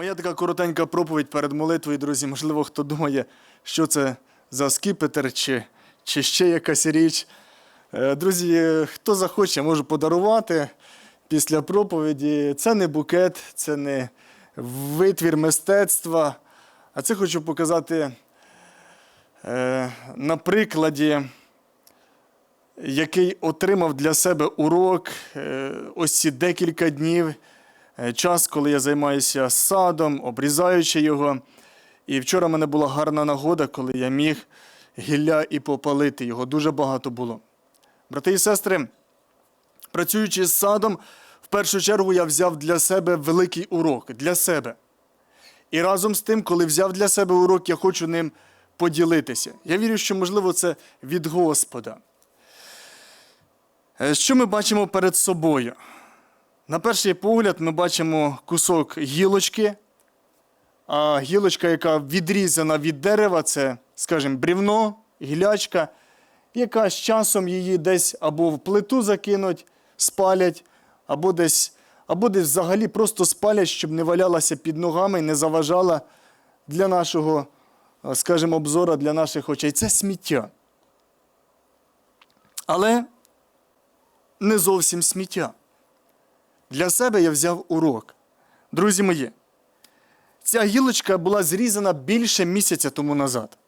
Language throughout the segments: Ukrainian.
Моя така коротенька проповідь перед молитвою, друзі. Можливо, хто думає, що це за скіпетр чи, чи ще якась річ. Е, Друзі, хто захоче, може подарувати після проповіді. Це не букет, це не витвір мистецтва. А це хочу показати е, на прикладі, який отримав для себе урок е, ось ці декілька днів. Е, час, коли я займаюся садом, обрізаючи його. І вчора в мене була гарна нагода, коли я міг гілля і попалити. Його дуже багато було. Брати і сестри, працюючи з садом, в першу чергу я взяв для себе великий урок для себе. І разом з тим, коли взяв для себе урок, я хочу ним поділитися. Я вірю, що, можливо, це від Господа. Е, Що ми бачимо перед собою? На перший погляд ми бачимо кусок гілочки, а гілочка, яка відрізана від дерева, це, скажімо, брівно, гілячка, яка з часом її десь або в плиту закинуть, спалять, або десь, або десь взагалі просто спалять, щоб не валялася під ногами і не заважала для нашого, скажімо, обзора, для наших очей. Це сміття. Але не зовсім сміття. Для себе я взяв урок. Друзі мої, ця гілочка була зрізана більше місяця тому назад.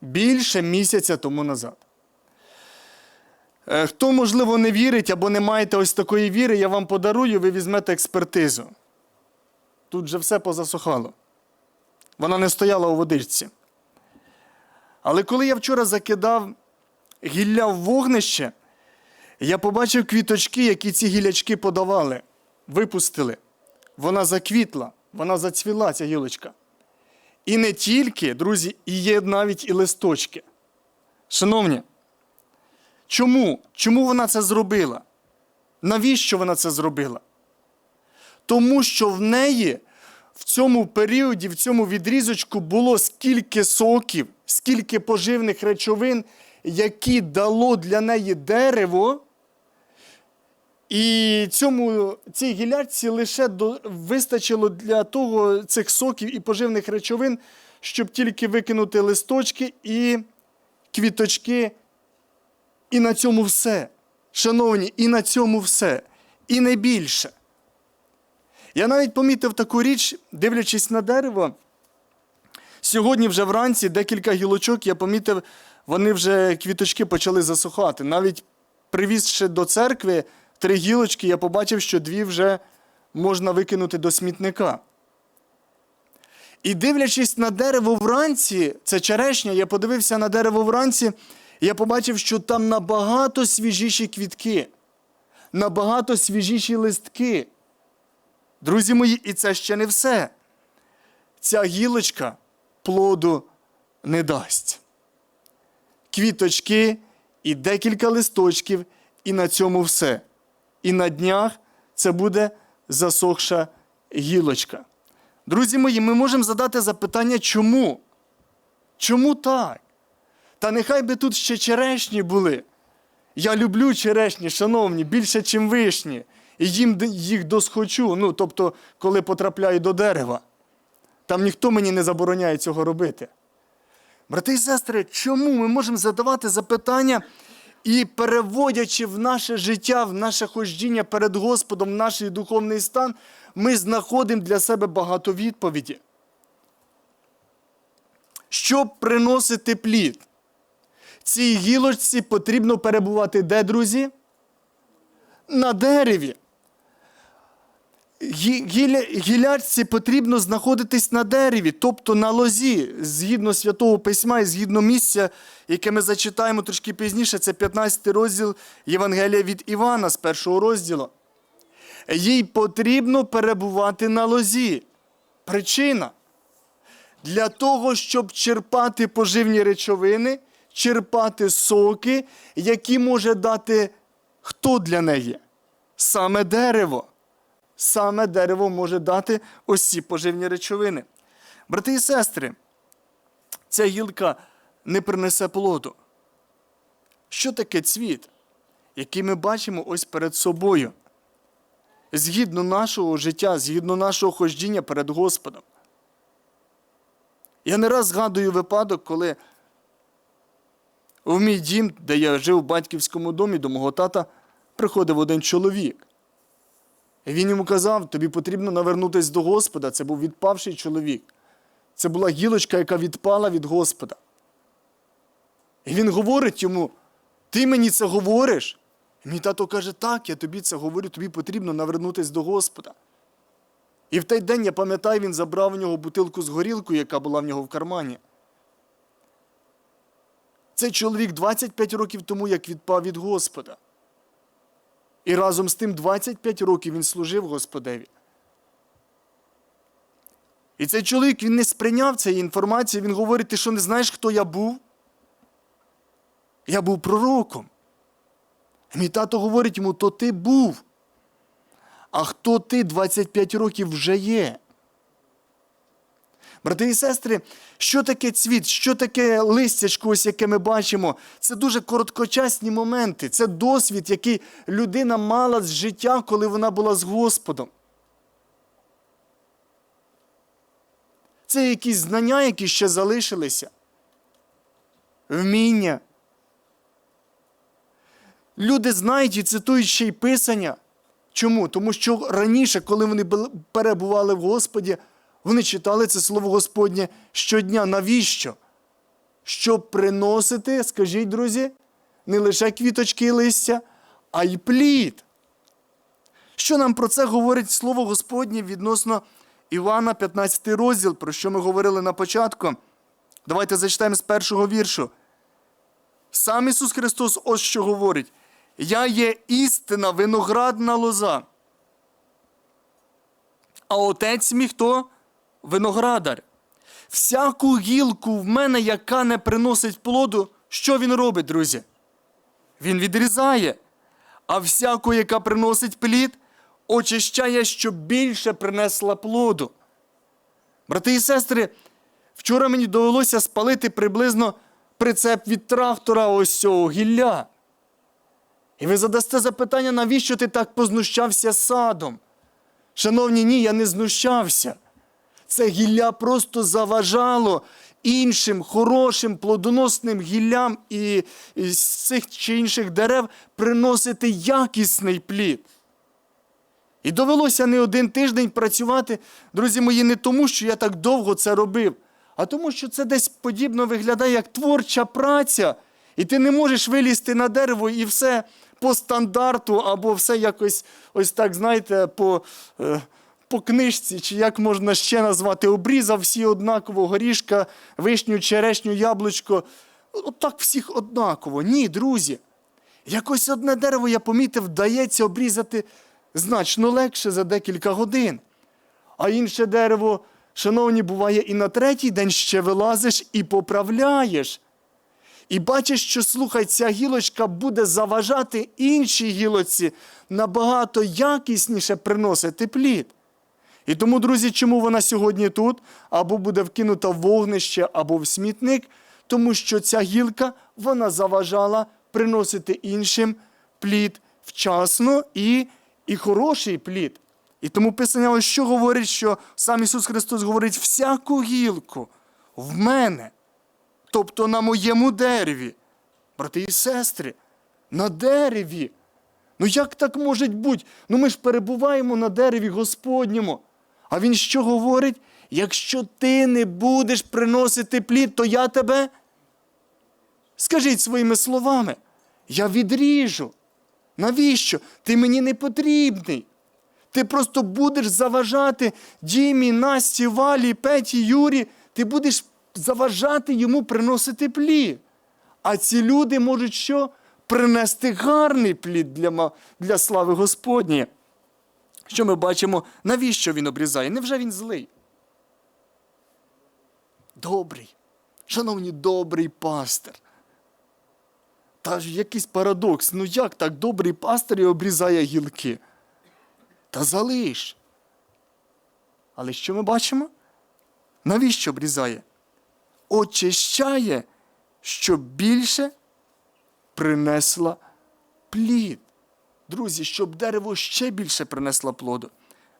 Більше місяця тому назад. Е, Хто, можливо, не вірить або не маєте ось такої віри, я вам подарую, ви візьмете експертизу. Тут же все позасухало. Вона не стояла у водичці. Але коли я вчора закидав гілля в вогнище, я побачив квіточки, які ці гілячки подавали, випустили. Вона заквітла, вона зацвіла, ця гілочка. І не тільки, друзі, і є навіть і листочки. Шановні, чому? Чому вона це зробила? Навіщо вона це зробила? Тому що в неї в цьому періоді, в цьому відрізочку було скільки соків, скільки поживних речовин, які дало для неї дерево. І цьому, цій гілячці лише до, вистачило для того цих соків і поживних речовин, щоб тільки викинути листочки і квіточки. І на цьому все. Шановні, і на цьому все. І не більше. Я навіть помітив таку річ, дивлячись на дерево. Сьогодні вже вранці декілька гілочок я помітив, вони вже квіточки почали засухати. Навіть привізши до церкви три гілочки, я побачив, що дві вже можна викинути до смітника. І дивлячись на дерево вранці, це черешня, я подивився на дерево вранці, я побачив, що там набагато свіжіші квітки, набагато свіжіші листки. Друзі мої, і це ще не все. Ця гілочка плоду не дасть. Квіточки і декілька листочків, і на цьому все. І на днях це буде засохша гілочка. Друзі мої, ми можемо задати запитання, чому? Чому так? Та нехай би тут ще черешні були. Я люблю черешні, шановні, більше, ніж вишні. І їм їх досхочу, ну, тобто, коли потрапляю до дерева. Там ніхто мені не забороняє цього робити. Брати і сестри, чому ми можемо задавати запитання і переводячи в наше життя, в наше хождіння перед Господом, в наш духовний стан, ми знаходимо для себе багато відповіді. Щоб приносити плід, цій гілочці потрібно перебувати де, друзі? На дереві. Гі- гіля- Гілячці потрібно знаходитись на дереві, тобто на лозі, згідно святого письма і згідно місця, яке ми зачитаємо трошки пізніше, це 15 розділ Євангелія від Івана з першого розділу. Їй потрібно перебувати на лозі. Причина для того, щоб черпати поживні речовини, черпати соки, які може дати хто для неї? Саме дерево саме дерево може дати ось поживні речовини. Брати і сестри, ця гілка не принесе плоду. Що таке цвіт, який ми бачимо ось перед собою? згідно нашого життя, згідно нашого хождіння перед Господом. Я не раз згадую випадок, коли в мій дім, де я жив в батьківському домі, до мого тата, приходив один чоловік. Він йому казав, тобі потрібно навернутися до Господа. Це був відпавший чоловік. Це була гілочка, яка відпала від Господа. І він говорить йому: ти мені це говориш? І мій тато каже, так, я тобі це говорю, тобі потрібно навернутися до Господа. І в той день, я пам'ятаю, він забрав у нього бутилку з горілкою, яка була в нього в кармані. Цей чоловік 25 років тому як відпав від Господа. І разом з тим 25 років він служив Господеві. І цей чоловік він не сприйняв цієї інформації, він говорить: ти що не знаєш, хто я був? Я був пророком. Мій тато говорить йому, то ти був. А хто ти 25 років вже є? Брати і сестри, що таке цвіт, що таке листячко, ось яке ми бачимо? Це дуже короткочасні моменти. Це досвід, який людина мала з життя, коли вона була з Господом. Це якісь знання, які ще залишилися. Вміння. Люди знають і цитують ще й Писання. Чому? Тому що раніше, коли вони перебували в Господі, вони читали це слово Господнє щодня. Навіщо? Щоб приносити, скажіть, друзі, не лише квіточки і листя, а й плід. Що нам про це говорить слово Господнє відносно Івана, 15 розділ, про що ми говорили на початку? Давайте зачитаємо з першого віршу. Сам Ісус Христос ось що говорить: Я є істина, виноградна лоза. А отець мій хто? Виноградар. Всяку гілку в мене, яка не приносить плоду, що він робить, друзі? Він відрізає. А всяку, яка приносить плід, очищає, щоб більше принесла плоду. Брати і сестри, вчора мені довелося спалити приблизно прицеп від трактора ось цього гілля. І ви задасте запитання, навіщо ти так познущався садом? Шановні, ні, я не знущався. Це гілля просто заважало іншим хорошим плодоносним гіллям і, з цих чи інших дерев приносити якісний плід. І довелося не один тиждень працювати, друзі мої, не тому, що я так довго це робив, а тому, що це десь подібно виглядає як творча праця, і ти не можеш вилізти на дерево і все по стандарту, або все якось, ось так, знаєте, по, е, по книжці, чи як можна ще назвати, обрізав всі однаково, горішка, вишню, черешню, яблучко. От так всіх однаково. Ні, друзі. Якось одне дерево, я помітив, вдається обрізати значно легше за декілька годин. А інше дерево, шановні, буває, і на третій день ще вилазиш і поправляєш. І бачиш, що слухай, ця гілочка буде заважати іншій гілочці набагато якісніше приносити плід. І тому, друзі, чому вона сьогодні тут, або буде вкинута в вогнище, або в смітник, тому що ця гілка вона заважала приносити іншим плід вчасно і, і хороший плід. І тому Писання ось що говорить, що сам Ісус Христос говорить, всяку гілку в мене, тобто на моєму дереві, брати і сестри, на дереві. Ну як так може бути? Ну ми ж перебуваємо на дереві Господньому. А він що говорить? Якщо ти не будеш приносити плід, то я тебе. Скажіть своїми словами, я відріжу. Навіщо? Ти мені не потрібний. Ти просто будеш заважати Дімі, Насті, Валі, Петі, Юрі. Ти будеш заважати йому приносити плід. А ці люди можуть що? Принести гарний плід для, для слави Господньої. Що ми бачимо, навіщо він обрізає? Невже він злий? Добрий. Шановні, добрий пастир. Та ж якийсь парадокс. Ну як так добрий пастир і обрізає гілки? Та залиш. Але що ми бачимо? Навіщо обрізає? Очищає, щоб більше принесла плід. Друзі, щоб дерево ще більше принесло плоду.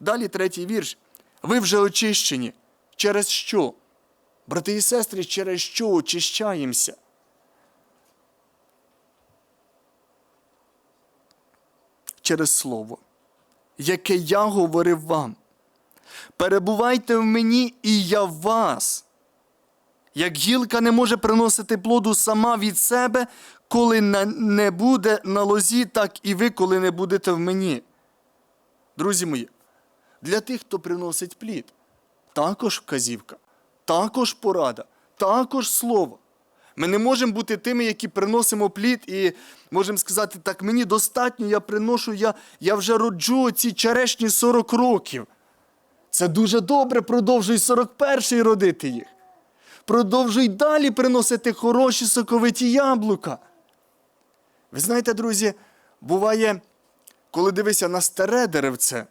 Далі третій вірш. Ви вже очищені. Через що? Брати і сестри, через що очищаємося? Через слово, яке я говорив вам. Перебувайте в мені, і я в вас. Як гілка не може приносити плоду сама від себе, коли не буде на лозі, так і ви, коли не будете в мені. Друзі мої, для тих, хто приносить плід, також вказівка, також порада, також слово. Ми не можемо бути тими, які приносимо плід, і можемо сказати, так мені достатньо, я приношу, я, я вже роджу ці черешні 40 років. Це дуже добре, продовжуй 41-й родити їх. Продовжуй далі приносити хороші соковиті яблука. Ви знаєте, друзі, буває, коли дивишся на старе деревце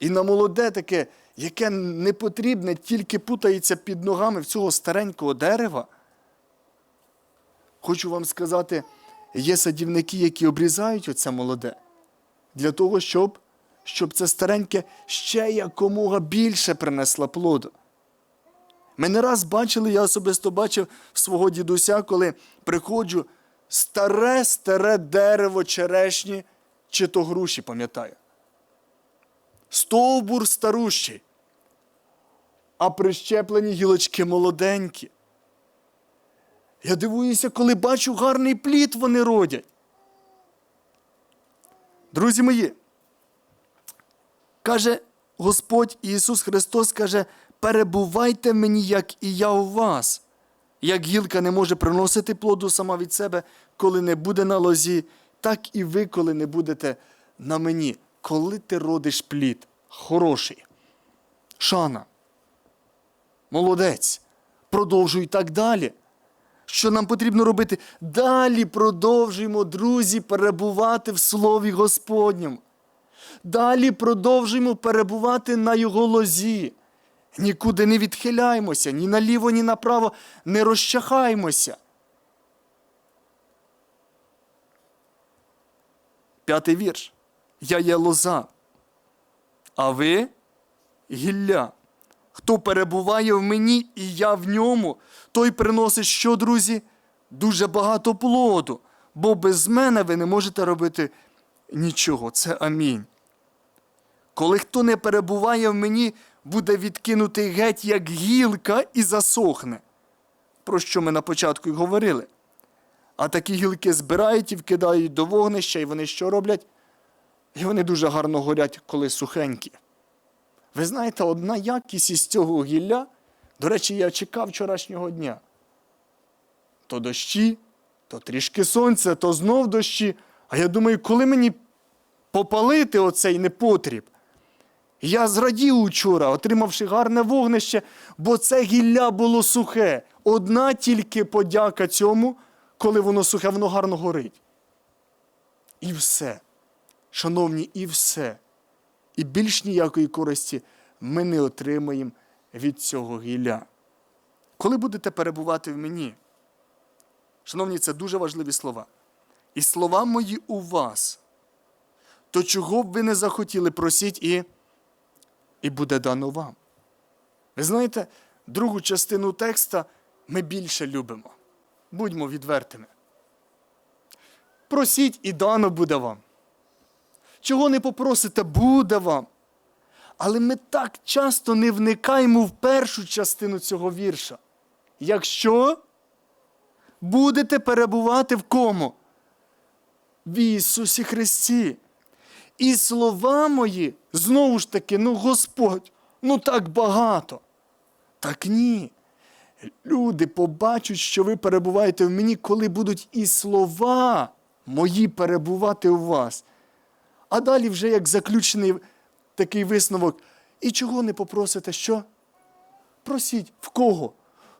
і на молоде таке, яке не потрібне, тільки путається під ногами в цього старенького дерева. Хочу вам сказати, є садівники, які обрізають оце молоде для того, щоб, щоб це стареньке ще якомога більше принесло плоду. Ми не раз бачили, я особисто бачив свого дідуся, коли приходжу старе, старе дерево черешні чи то груші, пам'ятаю. Стовбур старущий, а прищеплені гілочки молоденькі. Я дивуюся, коли бачу гарний плід вони родять. Друзі мої, каже Господь Ісус Христос каже, перебувайте мені, як і я у вас. Як гілка не може приносити плоду сама від себе, коли не буде на лозі, так і ви, коли не будете на мені. Коли ти родиш плід, хороший, шана, молодець, продовжуй так далі. Що нам потрібно робити? Далі продовжуємо, друзі, перебувати в Слові Господньому. Далі продовжуємо перебувати на Його лозі. Нікуди не відхиляємося, ні наліво, ні направо не розчахаємося. П'ятий вірш. Я є лоза, а ви гілля. Хто перебуває в мені і я в ньому, той приносить що, друзі? Дуже багато плоду, бо без мене ви не можете робити нічого. Це амінь. Коли хто не перебуває в мені, буде відкинутий геть, як гілка, і засохне. Про що ми на початку й говорили. А такі гілки збирають і вкидають до вогнища, і вони що роблять? І вони дуже гарно горять, коли сухенькі. Ви знаєте, одна якість із цього гілля, до речі, я чекав вчорашнього дня. То дощі, то трішки сонця, то знов дощі. А я думаю, коли мені попалити оцей непотріб? Я зрадів учора, отримавши гарне вогнище, бо це гілля було сухе. Одна тільки подяка цьому, коли воно сухе, воно гарно горить. І все. Шановні, і все. І більш ніякої користі ми не отримаємо від цього гілля. Коли будете перебувати в мені, шановні, це дуже важливі слова. І слова мої у вас, то чого б ви не захотіли, просіть і, і буде дано вам. Ви знаєте, другу частину текста ми більше любимо. Будьмо відвертими. Просіть і дано буде вам. Чого не попросите, буде вам. Але ми так часто не вникаємо в першу частину цього вірша. Якщо будете перебувати в кому? В Ісусі Христі. І слова мої, знову ж таки, ну Господь, ну так багато. Так ні. Люди побачать, що ви перебуваєте в мені, коли будуть і слова мої перебувати у вас. А далі вже як заключений такий висновок. І чого не попросите, що? Просіть в кого?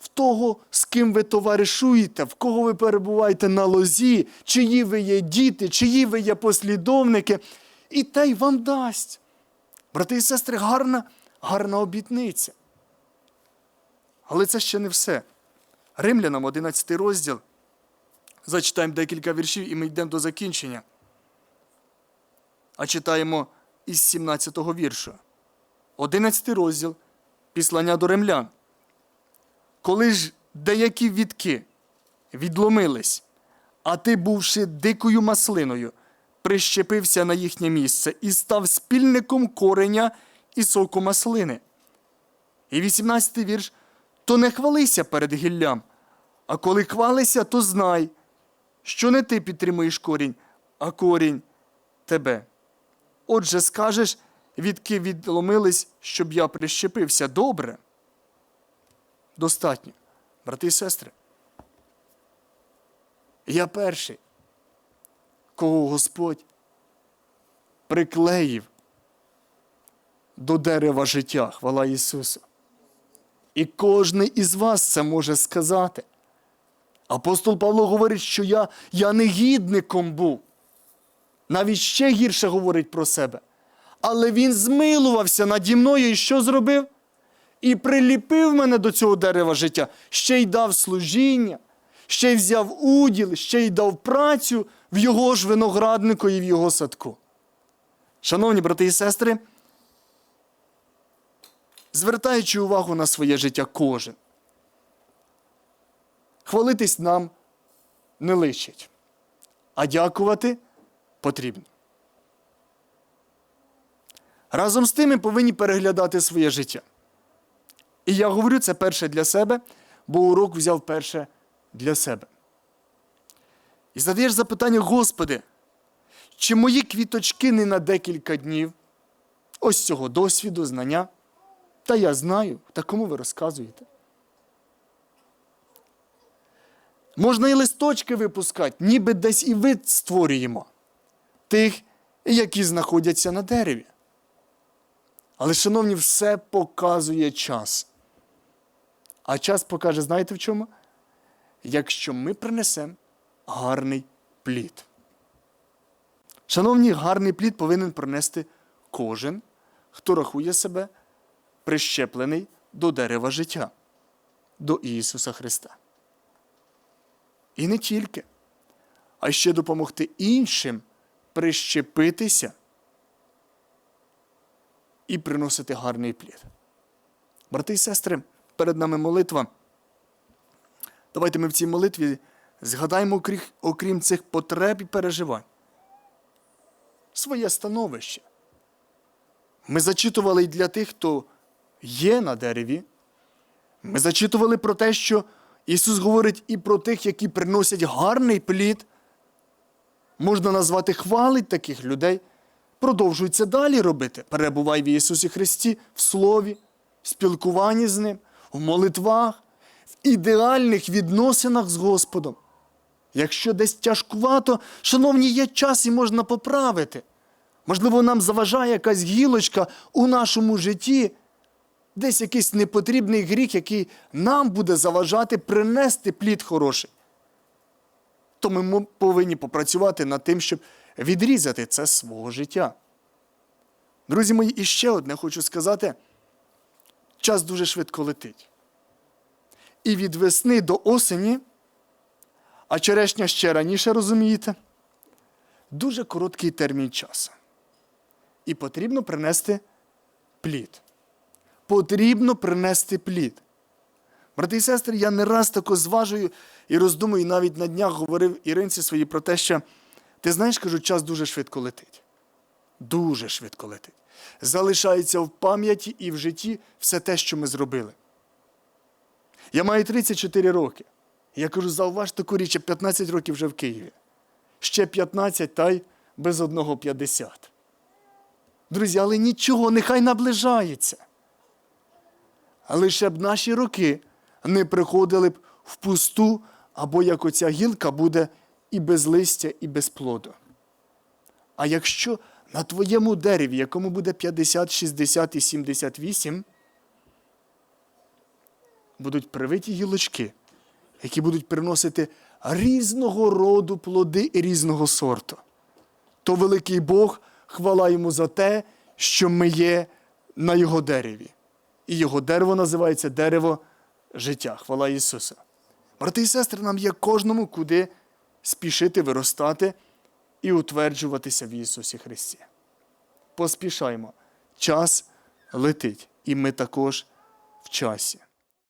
В того, з ким ви товаришуєте, в кого ви перебуваєте на лозі, чиї ви є діти, чиї ви є послідовники, і те й вам дасть. Брати і сестри, гарна, гарна обітниця. Але це ще не все. Римлянам 11 розділ. Зачитаємо декілька віршів і ми йдемо до закінчення. а читаємо із 17-го віршу. 11 розділ Післання до римлян. Коли ж деякі відки відломились, а ти, бувши дикою маслиною, прищепився на їхнє місце і став спільником кореня і соку маслини. І 18-й вірш то не хвалися перед гіллям, а коли хвалися, то знай, що не ти підтримуєш корінь, а корінь тебе. Отже, скажеш, відки відломились, щоб я прищепився. Добре. Достатньо. Брати і сестри. Я перший, кого Господь приклеїв до дерева життя, хвала Ісусу. І кожен із вас це може сказати. Апостол Павло говорить, що я, я негідником був. Навіть ще гірше говорить про себе. Але він змилувався наді мною і що зробив? І приліпив мене до цього дерева життя, ще й дав служіння, ще й взяв уділ, ще й дав працю в його ж винограднику і в його садку. Шановні брати і сестри, звертаючи увагу на своє життя кожен, хвалитись нам не личить, а дякувати потрібно. Разом з тим ми повинні переглядати своє життя. І я говорю це перше для себе, бо урок взяв перше для себе. І задаєш запитання, Господи, чи мої квіточки не на декілька днів? Ось цього досвіду, знання. Та я знаю, та кому ви розказуєте? Можна і листочки випускати, ніби десь і вид створюємо тих, які знаходяться на дереві. Але, шановні, все показує час. А час покаже, знаєте в чому? Якщо ми принесемо гарний плід. Шановні, гарний плід повинен принести кожен, хто рахує себе прищеплений до дерева життя, до Ісуса Христа. І не тільки, а ще допомогти іншим прищепитися і приносити гарний плід. Брати і сестри, перед нами молитва. Давайте ми в цій молитві згадаємо, окрім, цих потреб і переживань, своє становище. Ми зачитували й для тих, хто є на дереві. Ми зачитували про те, що Ісус говорить і про тих, які приносять гарний плід. Можна назвати хвалить таких людей. Продовжуй це далі робити. Перебувай в Ісусі Христі в Слові, в спілкуванні з Ним, в молитвах, в ідеальних відносинах з Господом. Якщо десь тяжкувато, шановні, є час і можна поправити. Можливо, нам заважає якась гілочка у нашому житті, десь якийсь непотрібний гріх, який нам буде заважати принести плід хороший. То ми повинні попрацювати над тим, щоб відрізати це свого життя. Друзі мої, і ще одне хочу сказати: час дуже швидко летить. І від весни до осені, а черешня ще раніше розумієте, дуже короткий термін часу. І потрібно принести плід. Потрібно принести плід. Брати і сестри, я не раз тако зважую і роздумую, навіть на днях говорив Іринці свої про те, що ти знаєш, кажу, час дуже швидко летить. Дуже швидко летить. Залишається в пам'яті і в житті все те, що ми зробили. Я маю 34 роки. Я кажу, зауваж таку річ, я 15 років вже в Києві. Ще 15, та й без одного 50. Друзі, але нічого, нехай наближається. А лише б наші роки не приходили б в пусту, або як оця гілка буде і без листя, і без плоду. А якщо на твоєму дереві, якому буде 50, 60 і 78, будуть привиті гілочки, які будуть приносити різного роду плоди і різного сорту, то великий Бог хвала йому за те, що ми є на його дереві. І його дерево називається дерево життя. Хвала Ісуса. Брати і сестри, нам є кожному куди спішити виростати і утверджуватися в Ісусі Христі. поспішаймо. Час летить, і ми також в часі.